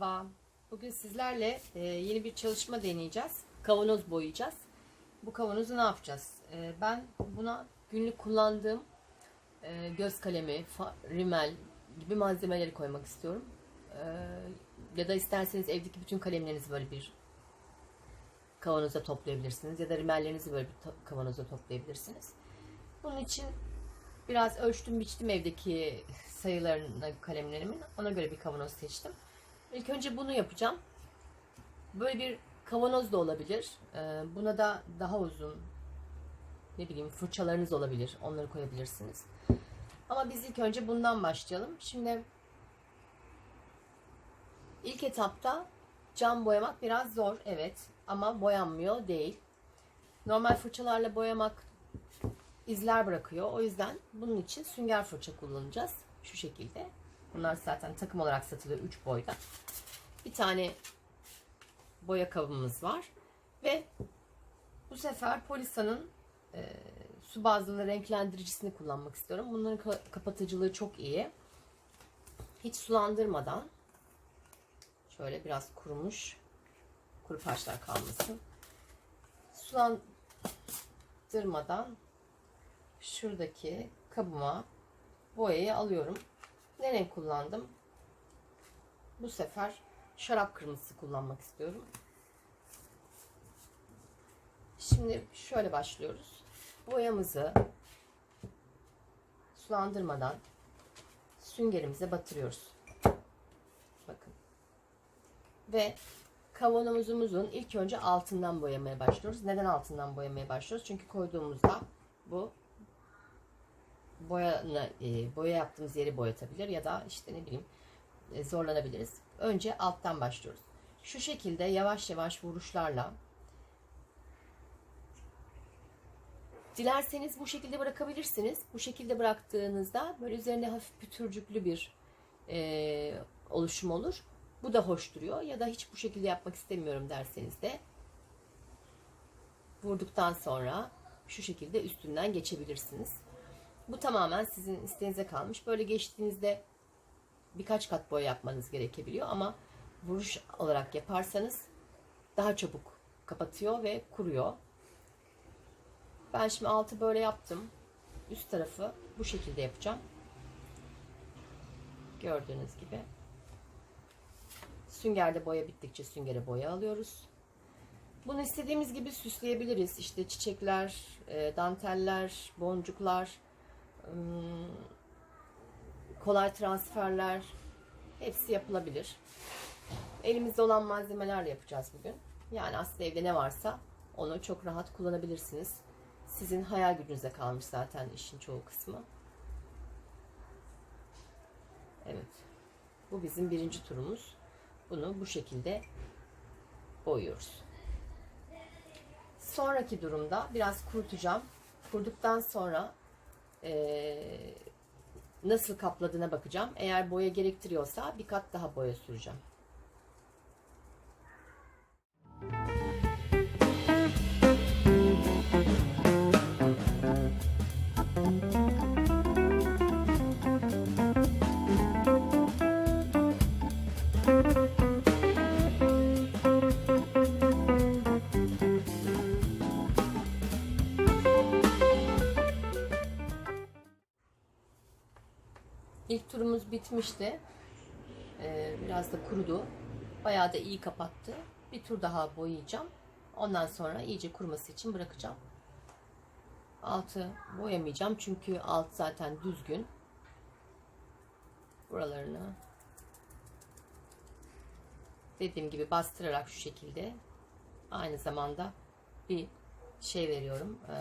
Merhaba. Bugün sizlerle e, yeni bir çalışma deneyeceğiz. Kavanoz boyayacağız. Bu kavanozu ne yapacağız? E, ben buna günlük kullandığım e, göz kalemi, rimel gibi malzemeleri koymak istiyorum. Ya da isterseniz evdeki bütün kalemlerinizi böyle bir kavanoza toplayabilirsiniz. Ya da rimellerinizi böyle bir kavanoza toplayabilirsiniz. Bunun için biraz ölçtüm biçtim evdeki sayılarını kalemlerimin. Ona göre bir kavanoz seçtim. İlk önce bunu yapacağım. Böyle bir kavanoz da olabilir. Ee, buna da daha uzun ne bileyim fırçalarınız olabilir. Onları koyabilirsiniz. Ama biz ilk önce bundan başlayalım. Şimdi ilk etapta cam boyamak biraz zor evet ama boyanmıyor değil. Normal fırçalarla boyamak izler bırakıyor. O yüzden bunun için sünger fırça kullanacağız. Şu şekilde. Bunlar zaten takım olarak satılıyor 3 boyda. Bir tane boya kabımız var. Ve bu sefer Polisa'nın e, su bazlı renklendiricisini kullanmak istiyorum. Bunların ka- kapatıcılığı çok iyi. Hiç sulandırmadan şöyle biraz kurumuş kuru parçalar kalmasın. Sulandırmadan şuradaki kabıma boyayı alıyorum. Ne renk kullandım? Bu sefer şarap kırmızısı kullanmak istiyorum. Şimdi şöyle başlıyoruz. Boyamızı sulandırmadan süngerimize batırıyoruz. Bakın. Ve kavanozumuzun ilk önce altından boyamaya başlıyoruz. Neden altından boyamaya başlıyoruz? Çünkü koyduğumuzda bu boya e, boya yaptığımız yeri boyatabilir ya da işte ne bileyim e, zorlanabiliriz. Önce alttan başlıyoruz. Şu şekilde yavaş yavaş vuruşlarla Dilerseniz bu şekilde bırakabilirsiniz. Bu şekilde bıraktığınızda böyle üzerinde hafif pütürcüklü bir e, oluşum olur. Bu da hoş duruyor. Ya da hiç bu şekilde yapmak istemiyorum derseniz de vurduktan sonra şu şekilde üstünden geçebilirsiniz. Bu tamamen sizin isteğinize kalmış. Böyle geçtiğinizde birkaç kat boya yapmanız gerekebiliyor ama vuruş olarak yaparsanız daha çabuk kapatıyor ve kuruyor. Ben şimdi altı böyle yaptım. Üst tarafı bu şekilde yapacağım. Gördüğünüz gibi. Süngerde boya bittikçe süngere boya alıyoruz. Bunu istediğimiz gibi süsleyebiliriz. İşte çiçekler, e, danteller, boncuklar, kolay transferler hepsi yapılabilir. Elimizde olan malzemelerle yapacağız bugün. Yani aslında evde ne varsa onu çok rahat kullanabilirsiniz. Sizin hayal gücünüze kalmış zaten işin çoğu kısmı. Evet. Bu bizim birinci turumuz. Bunu bu şekilde boyuyoruz. Sonraki durumda biraz kurutacağım. Kuruduktan sonra eee, nasıl kapladığına bakacağım. Eğer boya gerektiriyorsa bir kat daha boya süreceğim. İlk turumuz bitmişti. Ee, biraz da kurudu. Bayağı da iyi kapattı. Bir tur daha boyayacağım. Ondan sonra iyice kuruması için bırakacağım. Altı boyamayacağım çünkü alt zaten düzgün. Buralarını dediğim gibi bastırarak şu şekilde aynı zamanda bir şey veriyorum. Ee,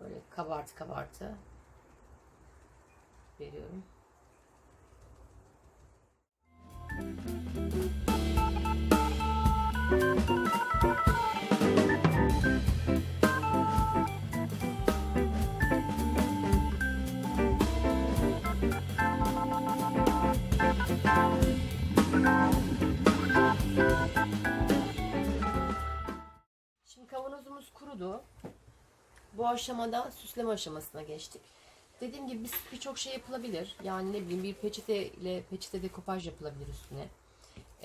böyle kabartı kabartı veriyorum. Şimdi kavanozumuz kurudu. Bu aşamada süsleme aşamasına geçtik. Dediğim gibi birçok şey yapılabilir. Yani ne bileyim bir peçeteyle peçete dekopaj yapılabilir üstüne.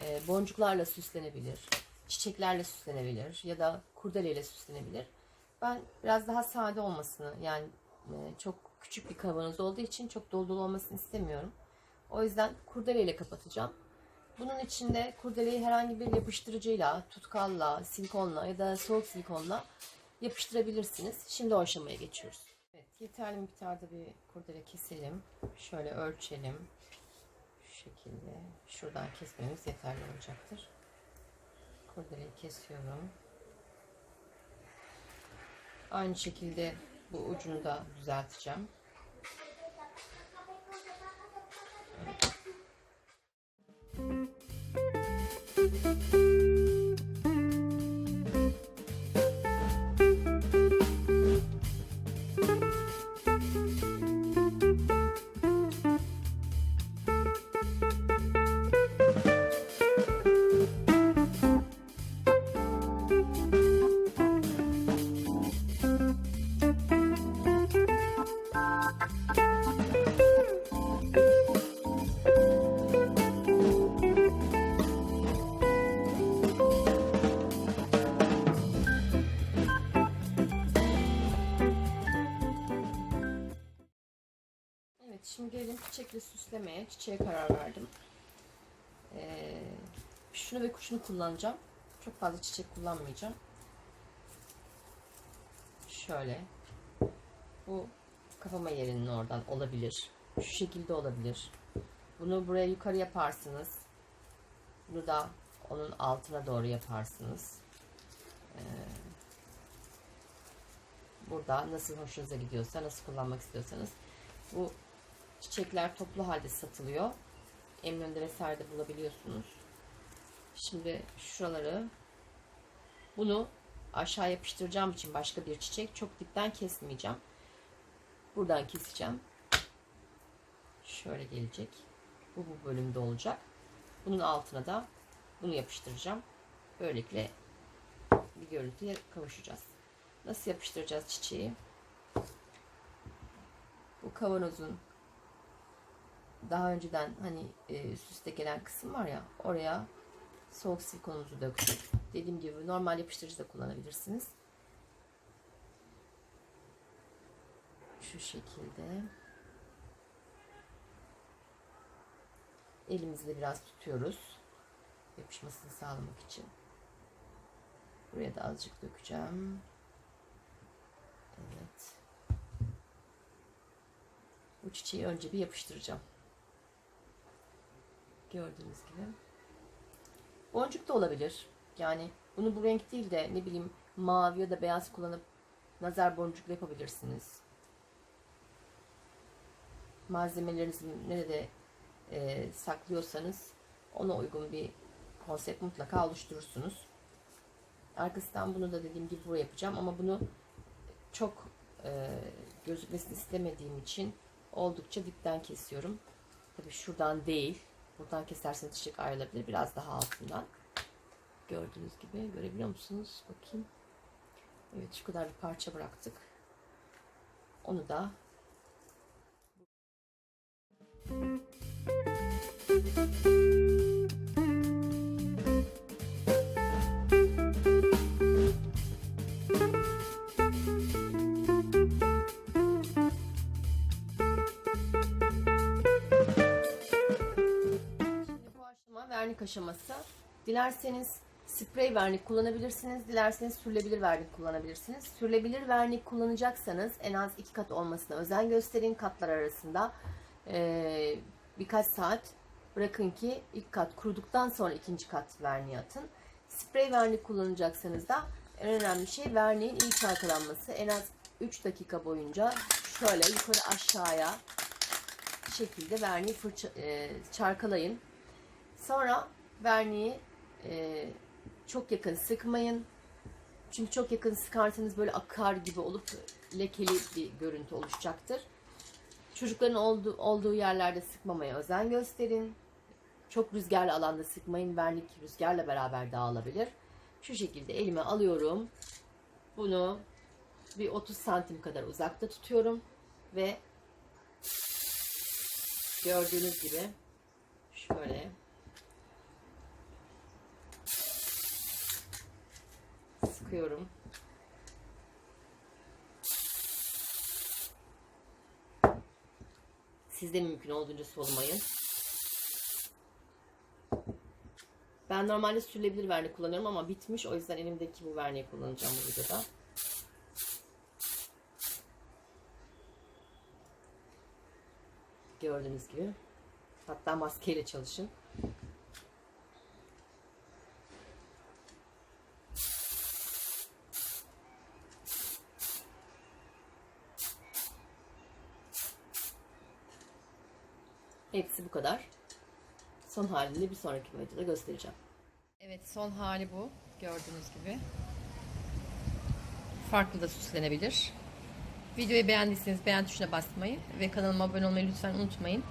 Ee, boncuklarla süslenebilir. Çiçeklerle süslenebilir. Ya da kurdeleyle süslenebilir. Ben biraz daha sade olmasını yani e, çok küçük bir kavanoz olduğu için çok dolu dolu olmasını istemiyorum. O yüzden kurdeleyle kapatacağım. Bunun içinde kurdeleyi herhangi bir yapıştırıcıyla, tutkalla, silikonla ya da soğuk silikonla yapıştırabilirsiniz. Şimdi o aşamaya geçiyoruz. Yeterli miktarda bir kurdele keselim. Şöyle ölçelim. Şu şekilde. Şuradan kesmemiz yeterli olacaktır. Kurdeleyi kesiyorum. Aynı şekilde bu ucunu da düzelteceğim. Evet şimdi gelin çiçekle süslemeye. Çiçeğe karar verdim. Ee, şunu ve kuşunu kullanacağım. Çok fazla çiçek kullanmayacağım. Şöyle. Bu kafama yerinin oradan olabilir. Şu şekilde olabilir. Bunu buraya yukarı yaparsınız. Bunu da onun altına doğru yaparsınız. Ee, burada nasıl hoşunuza gidiyorsa, nasıl kullanmak istiyorsanız. Bu çiçekler toplu halde satılıyor. Eminönü'nde vesaire bulabiliyorsunuz. Şimdi şuraları bunu aşağı yapıştıracağım için başka bir çiçek çok dipten kesmeyeceğim. Buradan keseceğim. Şöyle gelecek. Bu bu bölümde olacak. Bunun altına da bunu yapıştıracağım. Böylelikle bir görüntüye kavuşacağız. Nasıl yapıştıracağız çiçeği? Bu kavanozun daha önceden hani e, üst gelen kısım var ya oraya soğuk silikonunuzu döktüm. Dediğim gibi normal yapıştırıcı da kullanabilirsiniz. Şu şekilde. Elimizle biraz tutuyoruz. Yapışmasını sağlamak için. Buraya da azıcık dökeceğim. Evet. Bu çiçeği önce bir yapıştıracağım. Gördüğünüz gibi. Boncuk da olabilir. Yani bunu bu renk değil de ne bileyim mavi ya da beyaz kullanıp nazar boncuklu yapabilirsiniz. Malzemelerinizi nerede e, saklıyorsanız ona uygun bir konsept mutlaka oluşturursunuz. Arkasından bunu da dediğim gibi buraya yapacağım ama bunu çok e, gözükmesini istemediğim için oldukça dipten kesiyorum. Tabii şuradan değil. Buradan keserseniz çiçek ayrılabilir. Biraz daha altından. Gördüğünüz gibi. Görebiliyor musunuz? Bakayım. Evet şu kadar bir parça bıraktık. Onu da Şimdi vernik aşaması. Dilerseniz sprey vernik kullanabilirsiniz. Dilerseniz sürülebilir vernik kullanabilirsiniz. Sürülebilir vernik kullanacaksanız en az iki kat olmasına özen gösterin katlar arasında. Ee, birkaç saat bırakın ki ilk kat kuruduktan sonra ikinci kat verniği atın. Sprey vernik kullanacaksanız da en önemli şey verniğin iyi çalkalanması. En az 3 dakika boyunca şöyle yukarı aşağıya şekilde verniği fırça, e, çarkalayın. Sonra verniği e, çok yakın sıkmayın. Çünkü çok yakın sıkarsanız böyle akar gibi olup lekeli bir görüntü oluşacaktır. Çocukların olduğu, olduğu yerlerde sıkmamaya özen gösterin. Çok rüzgarlı alanda sıkmayın. Vernik rüzgarla beraber dağılabilir. Şu şekilde elime alıyorum. Bunu bir 30 santim kadar uzakta tutuyorum ve Gördüğünüz gibi şöyle sıkıyorum. Siz de mümkün olduğunca solumayın. Ben normalde sürülebilir vernik kullanıyorum ama bitmiş. O yüzden elimdeki bu verniği kullanacağım bu videoda. Gördüğünüz gibi. Hatta maskeyle çalışın. Hepsi bu kadar. Son halini bir sonraki videoda göstereceğim. Evet son hali bu. Gördüğünüz gibi. Farklı da süslenebilir. Videoyu beğendiyseniz beğen tuşuna basmayı ve kanalıma abone olmayı lütfen unutmayın.